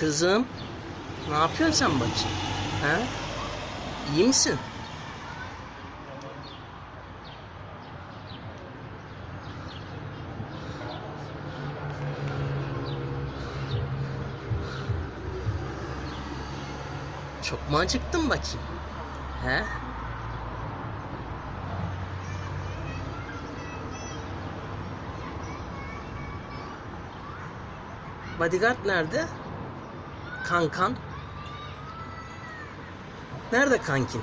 Kızım, ne yapıyorsun sen bakayım? Ha? İyi misin? Çok mu acıktın bakayım? He? Bodyguard nerede? Kankan. Nerede kankin?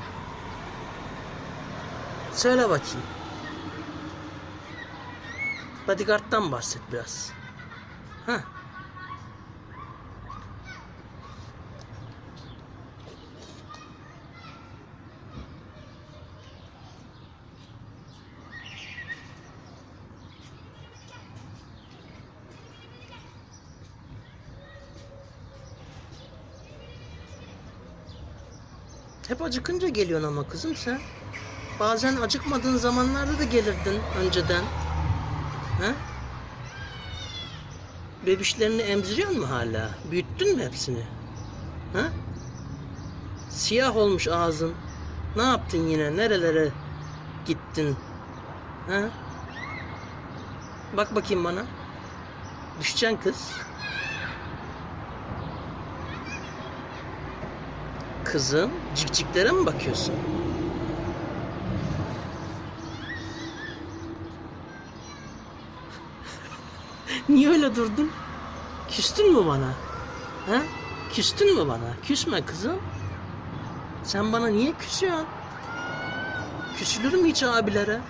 Söyle bakayım. Bodyguard'dan bahset biraz. Ha? Hep acıkınca geliyorsun ama kızım sen. Bazen acıkmadığın zamanlarda da gelirdin önceden. Ha? Bebişlerini emziriyor mu hala? Büyüttün mü hepsini? Ha? Siyah olmuş ağzın. Ne yaptın yine? Nerelere gittin? Ha? Bak bakayım bana. Düşeceksin kız. Kızım, cikciklere mi bakıyorsun? Niye öyle durdun? Küstün mü bana? Ha? Küstün mü bana? Küsme kızım. Sen bana niye küsüyorsun? Küsülür mü hiç abilere?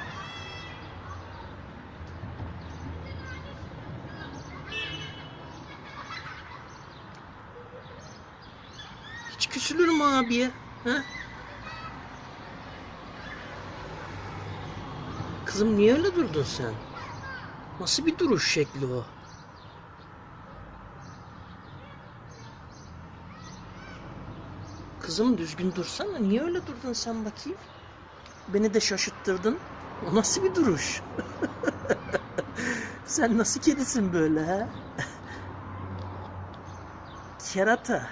Hiç küsülür mü abiye? Ha? Kızım niye öyle durdun sen? Nasıl bir duruş şekli o? Kızım düzgün dursana. Niye öyle durdun sen bakayım? Beni de şaşırttırdın. O nasıl bir duruş? sen nasıl kedisin böyle ha? Kerata.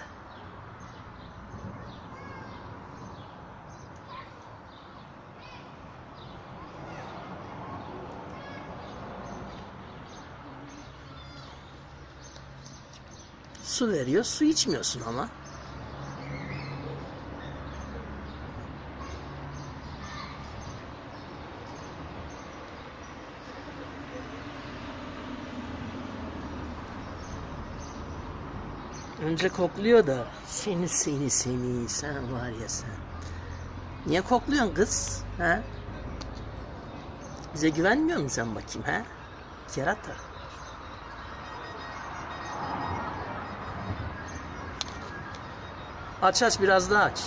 Su veriyor, su içmiyorsun ama. Önce kokluyor da seni seni seni sen var ya sen. Niye kokluyorsun kız? Ha? Bize güvenmiyor musun sen bakayım ha? Kerata. Aç aç biraz daha aç.